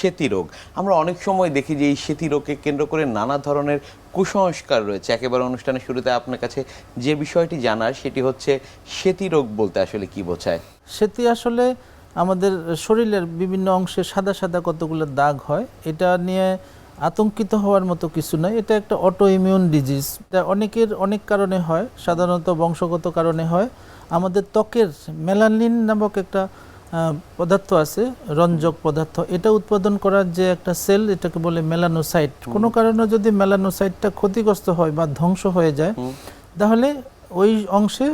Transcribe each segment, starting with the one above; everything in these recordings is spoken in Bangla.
সেতি রোগ। আমরা অনেক সময় দেখি যে এই সেতি রোগকে কেন্দ্র করে নানা ধরনের কুসংস্কার রয়েছে। একেবারে অনুষ্ঠানের শুরুতে আপনার কাছে যে বিষয়টি জানার, সেটি হচ্ছে সেতি রোগ বলতে আসলে কি বোঝায়? সেটি আসলে আমাদের শরীরের বিভিন্ন অংশে সাদা সাদা কতগুলো দাগ হয়, এটা নিয়ে আতঙ্কিত হওয়ার মতো কিছু নয়। এটা একটা অটো ইমিউন ডিজিজ এটা অনেকের অনেক কারণে হয়, সাধারণত বংশগত কারণে হয়। আমাদের ত্বকের মেলানিন নামক একটা পদার্থ আছে রঞ্জক পদার্থ। এটা উৎপাদন করার যে একটা সেল এটাকে বলে মেলানোসাইট। কোনো কারণে যদি মেলানোসাইটটা ক্ষতিগ্রস্ত হয় বা ধ্বংস হয়ে যায় তাহলে ওই অংশে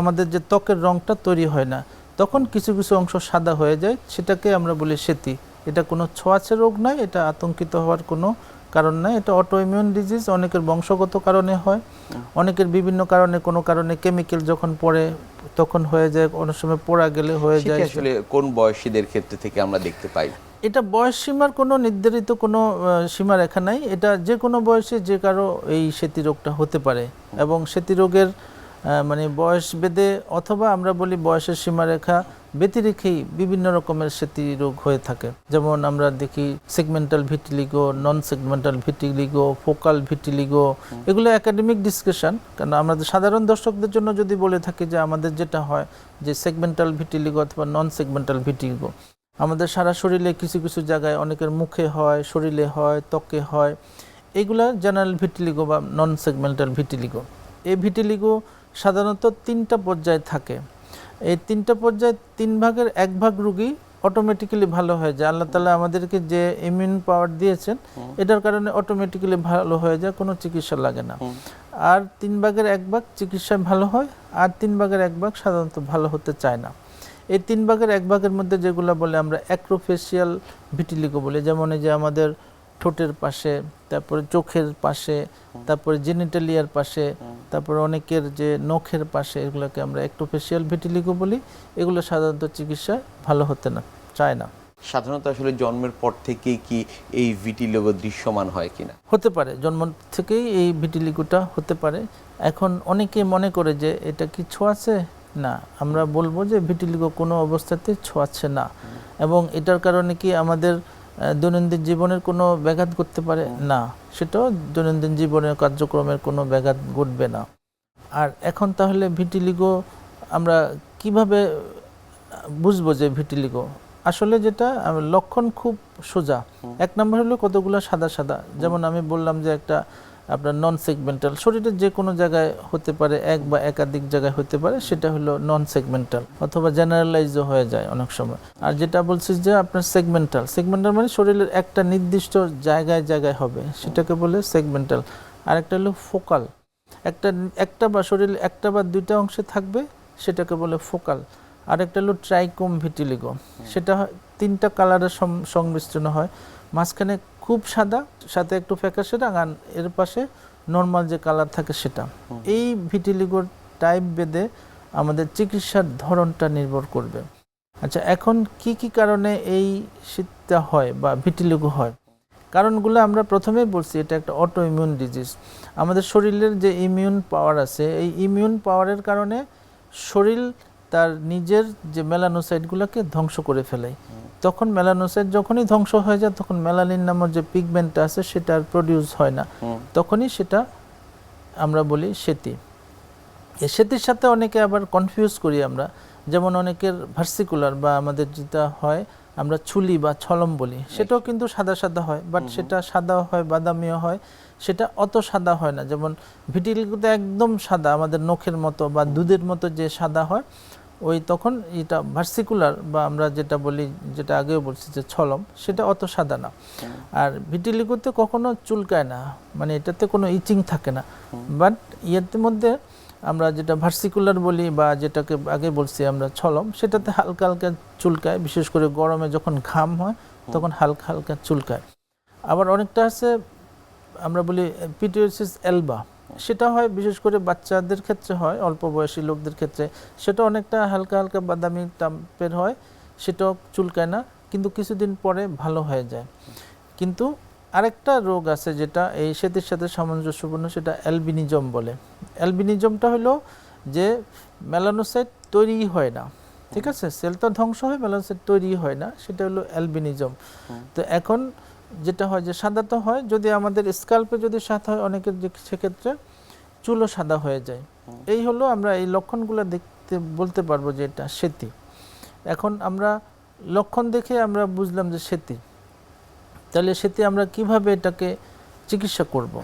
আমাদের যে ত্বকের রংটা তৈরি হয় না। তখন কিছু কিছু অংশ সাদা হয়ে যায় সেটাকে আমরা বলি সেতি। এটা কোনো ছোঁয়াচে রোগ নয় এটা আতঙ্কিত হওয়ার কোনো কারণ নয় এটা অটো ইমিউন ডিজিজ অনেকের বংশগত কারণে হয়। অনেকের বিভিন্ন কারণে কোনো কারণে কেমিক্যাল যখন পড়ে তখন হয়ে যায় অনেক সময় পড়া গেলে হয়ে যায়। আসলে কোন বয়সীদের ক্ষেত্রে থেকে আমরা দেখতে পাই? এটা বয়স সীমার কোনো নির্ধারিত কোনো সীমা রেখা নাই। এটা যে কোনো বয়সে যে কারও এই সেতি রোগটা হতে পারে এবং সেতি রোগের মানে বয়স বেদে অথবা আমরা বলি বয়সের সীমারেখা ব্যতিরেখেই বিভিন্ন রকমের সেতি রোগ হয়ে থাকে। যেমন আমরা দেখি segmental vitiligo non segmental vitiligo focal vitiligo এগুলো একাডেমিক ডিসকাশন কারণ আমাদের সাধারণ দর্শকদের জন্য যদি বলে থাকি যে আমাদের যেটা হয় যে সেগমেন্টাল ভিটিলিগো অথবা নন সেগমেন্টাল ভিটিলিগো আমাদের সারা শরীরে কিছু কিছু জায়গায় অনেকের মুখে হয়, শরীরে হয়, ত্বকে হয়। এগুলা জেনারেল ভিটিলিগো বা নন সেগমেন্টাল ভিটিলিগো এই ভিটিলিগো সাধারণত তিনটা পর্যায়ে থাকে। এই তিনটা পর্যায়ে তিন ভাগের এক ভাগ রুগী অটোমেটিক্যালি ভালো হয়ে যায়। আল্লাহ তালা আমাদেরকে যে ইমিউন পাওয়ার দিয়েছেন এটার কারণে অটোমেটিক্যালি ভালো হয়ে যায় কোনো চিকিৎসা লাগে না। আর তিন ভাগের এক ভাগ চিকিৎসায় ভালো হয় আর তিন ভাগের এক ভাগ সাধারণত ভালো হতে চায় না। এই তিন ভাগের এক ভাগের মধ্যে যেগুলো বলে আমরা অ্যাক্রোফেশিয়াল ভিটিলিগো বলি যেমন এই যে আমাদের ঠোঁটের পাশে তারপরে চোখের পাশে তারপরে জেনিটালিয়ার পাশে তারপরে অনেকের যে নখের পাশে এগুলোকে আমরা অ্যাক্রোফেশিয়াল ভিটিলিগো বলি এগুলো সাধারণত চিকিৎসা ভালো হতে না চায় না। সাধারণত আসলে জন্মের পর থেকেই কি এই ভিটিলিগো দৃশ্যমান হয় কিনা? হতে পারে জন্ম থেকেই এই ভিটিলিগোটা হতে পারে। এখন অনেকে মনে করে যে এটা কি ছোঁয়াছে না আমরা বলব যে ভিটিলিগো কোনো অবস্থাতে ছোঁয়াচ্ছে না। এবং এটার কারণে কি আমাদের দৈনন্দিন জীবনের কোনো ব্যাঘাত ঘটতে পারে? না। সেটাও দৈনন্দিন জীবনের কার্যক্রমের কোনো ব্যাঘাত ঘটবে না। আর এখন তাহলে ভিটিলিগো আমরা কীভাবে বুঝব যে ভিটিলিগো? আসলে যেটা লক্ষণ খুব সোজা। এক নম্বর হলো কতগুলো সাদা সাদা। যেমন আমি বললাম যে একটা আপনার নন সেগমেন্টাল শরীরের যে কোনো জায়গায় হতে পারে, এক বা একাধিক জায়গায় হতে পারে, সেটা হলো নন সেগমেন্টাল অথবা জেনারেলাইজও হয়ে যায় অনেক সময়। আর যেটা বলছি যে আপনার সেগমেন্টাল সেগমেন্টাল মানে শরীরের একটা নির্দিষ্ট জায়গায় জায়গায় হবে, সেটাকে বলে সেগমেন্টাল আর একটা হলো ফোকাল একটা একটা বা শরীরের একটা বা দুইটা অংশে থাকবে, সেটাকে বলে ফোকাল আর একটা হলো ট্রাইকোম ভিটিলিগো সেটা তিনটা কালারের সংমিশ্রণ হয়। মাঝখানে খুব সাদা সাথে একটু ফ্যাকাশে রঙ আর এর পাশে নর্মাল যে কালার থাকে সেটা। এই ভিটিলিগোর টাইপ বেদে আমাদের চিকিৎসার ধরনটা নির্ভর করবে। আচ্ছা এখন কি কি কারণে এই শীতটা হয় বা ভিটিলিগো হয়? কারণগুলো আমরা প্রথমেই বলছি এটা একটা অটো ইমিউন ডিজিজ আমাদের শরীরের যে ইমিউন পাওয়ার আছে এই ইমিউন পাওয়ারের কারণে শরীর তার নিজের যে মেলানোসাইটগুলোকে ধ্বংস করে ফেলে। তখন মেলানোসাইট যখনই ধ্বংস হয়ে যায় তখন মেলানিন নামের যে পিগমেন্টটা আছে সেটা আর প্রডিউস হয় না। তখনই সেটা আমরা বলি সেতি। এই সেতির সাথে অনেকে আবার কনফিউজ করি আমরা। যেমন অনেকের ভার্সিকুলার বা আমাদের যেটা হয় আমরা ছুলি বা ছলম বলি। সেটাও কিন্তু সাদা সাদা হয় বাট সেটা সাদা হয় বাদামিও হয়। সেটা অত সাদা হয় না। যেমন ভিটিলগুলো একদম সাদা আমাদের নখের মতো বা দুধের মতো যে সাদা হয় ওই তখন এটা ভার্সিকুলার বা আমরা যেটা বলি যেটা আগেও বলছি যে ছলম সেটা অত সাদা না। আর ভিটিলিগুতে কখনো চুলকায় না মানে এটাতে কোনো ইচিং থাকে না। বাট ইয়ের মধ্যে আমরা যেটা ভার্সিকুলার বলি বা যেটাকে আগে বলছি আমরা ছলম সেটাতে হালকা হালকা চুলকায় বিশেষ করে গরমে যখন ঘাম হয় তখন হালকা হালকা চুলকায়। আবার অনেকটা আছে আমরা বলি পিটিওসিস এলবা। সেটা হয় বিশেষ করে বাচ্চাদের ক্ষেত্রে হয় অল্প বয়সী লোকদের ক্ষেত্রে। সেটা অনেকটা হালকা হালকা বাদামি টাইপের হয় সেটাও চুলকায় না কিন্তু কিছুদিন পরে ভালো হয়ে যায়। কিন্তু আরেকটা রোগ আছে যেটা এই সেতের সাথে সামঞ্জস্যপূর্ণ সেটা অ্যালবিনিজম বলে। অ্যালবিনিজমটা হলো যে মেলানোসাইট তৈরি হয় না ঠিক আছে? সেল তো ধ্বংস হয় মেলানোসাইট তৈরি হয় না সেটা হলো অ্যালবিনিজম। তো এখন যেটা হয় যে সাদা তো হয় যদি আমাদের স্কাল্পে যদি সাদা হয় অনেকের যে সেক্ষেত্রে চুলও সাদা হয়ে যায়। এই হলো আমরা এই লক্ষণগুলো দেখতে বলতে পারব যে এটা সেতি। এখন আমরা লক্ষণ দেখে আমরা বুঝলাম যে সেতি। তাহলে সেতি আমরা কীভাবে এটাকে চিকিৎসা করব?